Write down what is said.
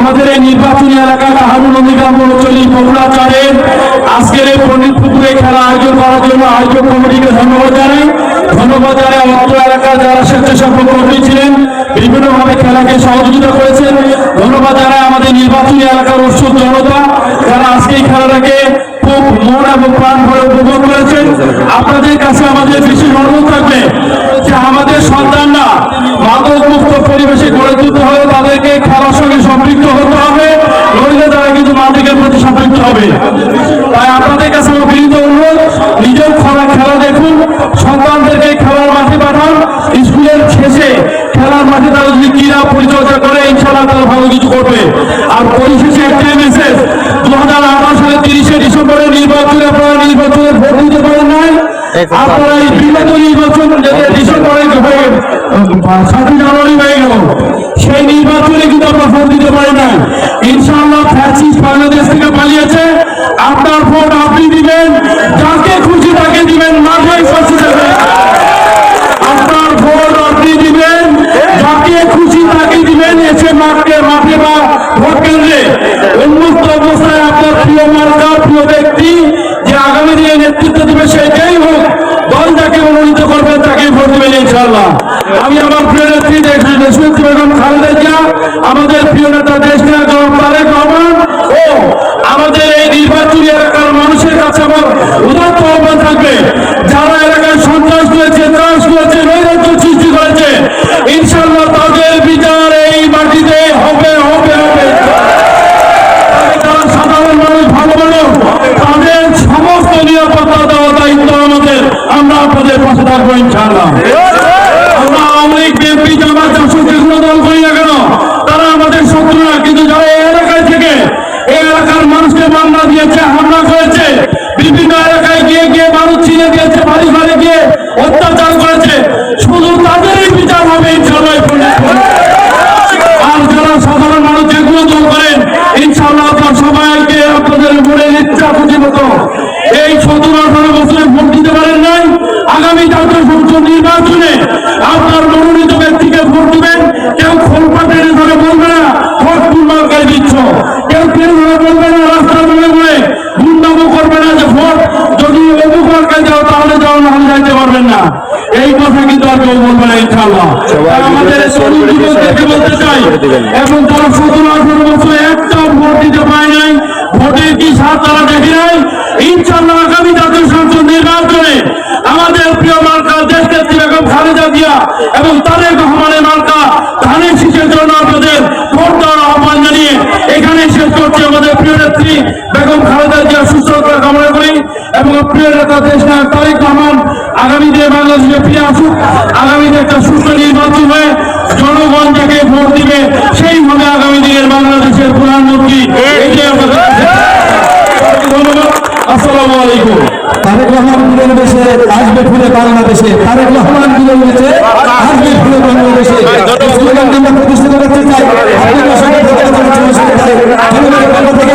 আমাদের এই নির্বাচনী এলাকা হারুন নদীগ্রাম চলি বগুড়াচারের আজকের এই পণ্ডিত পুকুরে খেলা আয়োজন করার জন্য আয়োজক কমিটিকে ধন্যবাদ জানাই। ধন্যবাদ জানাই অত্র এলাকার যারা স্বেচ্ছাসেবক কর্মী ছিলেন, বিভিন্নভাবে খেলাকে সহযোগিতা করেছেন। ধন্যবাদ জানাই আমাদের নির্বাচনী এলাকার উৎসুক জনতা, যারা আজকে এই খেলাটাকে খুব মন এবং প্রাণ ভরে উপভোগ করেছেন। আপনাদের কাছে আমাদের বিশেষ অনুরোধ থাকবে যে আমাদের সন্তানরা মাদক মুক্ত পরিবেশে গড়ে তুলতে হবে তাদেরকে হবে। তাই আপনাদের কাছে বিনীত অনুরোধ নিজেও খেলা খেলা দেখুন সন্তানদেরকে খেলার মাঠে পাঠান স্কুলের শেষে খেলার মাঠে তারা যদি ক্রীড়া পরিচর্যা করে ইনশাল্লাহ তারা ভালো কিছু করবে। আর পরিশেষে একটাই মেসেজ দু হাজার আঠারো সালে তিরিশে ডিসেম্বরে নির্বাচনে আপনারা নির্বাচনে ভোট দিতে পারেন নাই। আপনারা এই বিগত নির্বাচন যাতে ডিসেম্বরে হয়ে সাতই জানুয়ারি হয়ে গেল। সেই নির্বাচনে কিন্তু আপনারা ভোট দিতে পারেন নাই। ইনশাআল্লাহ ফ্যাসিস্ট বাংলাদেশ থেকে পালিয়েছে আপনার ভোট আপনি দিবেন যাকে খুশি তাকে দিবেন মাঠে ফাঁসি যাবে আপনার ভোট আপনি দিবেন যাকে খুশি তাকে দিবেন এসে মাঠে মাঠে বা ভোট কেন্দ্রে উন্মুক্ত অবস্থায় আপনার প্রিয় মার্কা প্রিয় ব্যক্তি যে আগামী দিনে নেতৃত্ব দেবে সেটাই হোক দল যাকে মনোনীত করবে তাকে ভোট দেবেন ইনশাআল্লাহ আমি আমার প্রিয় নেত্রী দেশনেত্রী বেগম খালেদা জিয়া, আমাদের প্রিয় নেতা দেশ আমাদের এই নির্বাচনী এলাকার মানুষের কাছে আমার উদাত্ত আহ্বান থাকবে। যারা এলাকায় সন্ত্রাস করেছে, ত্রাস করেছে, নৈরাজ্য সৃষ্টি করেছে ইনশাল্লাহ তাদের বিচার এই মাটিতে হবে হবে হবে। সাধারণ মানুষ ভালো মানুষ, তাদের সমস্ত নিরাপত্তা দেওয়ার দায়িত্ব আমাদের। আমরা আপনাদের পাশে থাকব ইনশাআল্লাহ। আমরা আওয়ামী লীগ, বিএনপি, জামাত জাসদ যে দল করি না কেন, তারা আমাদের শত্রু না। কিন্তু যারা এই এলাকায় থেকে, এই এলাকার মানুষকে মামলা দিয়েছে, হামলা করেছে, বিভিন্ন এলাকায় গিয়ে গিয়ে মানুষ চিনে দিয়েছে, বাড়ি বাড়ি গিয়ে অত্যাচার করেছে, শুধু তাদেরই বিচার হবে ইনশাল্লাহ আর যারা সাধারণ মানুষ যেগুলো দল করেন ইনশাল্লাহ আপনার সবাইকে আপনাদের মনের ইচ্ছা খুশি মতো এই সতেরো আঠারো বছরে ভোট দিতে পারেন নাই, আগামী জাতীয় সংসদ নির্বাচনে ভোট দিবেন কেউ ধরে বলবে না ভোট পুনর্কায় দিচ্ছ। কেউ কেউ ধরে বলবে না রাস্তা বলে বলে করবে না যে ভোট যদি অমুক মার্কায় যাও তাহলে যাও না হলে যাইতে পারবেন না। এই কথা কিন্তু আর কেউ বলবে না ইনশাআল্লাহ। তাই আমাদের তরুণ যুবকদেরকে বলতে চাই এবং তারা সতেরো আঠারো বছর একটা ভোট দিতে পারে নাই ভোটের কি সার তারা দেখে নাই? ইনশাল্লাহ আগামী জাতীয় সংসদ নির্বাচনে আমাদের প্রিয় মার্কা দেশ নেত্রী বেগম খালেদা জিয়া এবং তারেক রহমানের মার্কা ধানের শীষের জন্য আপনাদের ভোট দেওয়ার আহ্বান জানিয়ে এখানে শেষ করছি আমাদের প্রিয় নেত্রী বেগম খালেদা জিয়া সুস্থতা কামনা করি এবং প্রিয় নেতা দেশ নায়ক তারেক রহমান আগামী দিনে বাংলাদেশে ফিরে আসুক। আগামী দিনে একটা সুস্থ নির্বাচন হয়ে জনগণ যাকে ভোট দিবে সেই হবে আগামী দিনের বাংলাদেশের প্রধানমন্ত্রী এটাই আমাদের ধন্যবাদ। আসসালামু আলাইকুম। তারেক রহমান দেশে আসবে ফুলে বাংলাদেশে। তারেক রহমান দেশে আসবে ফুলে বাংলাদেশে। প্রতিষ্ঠিত করতে চাই। থেকে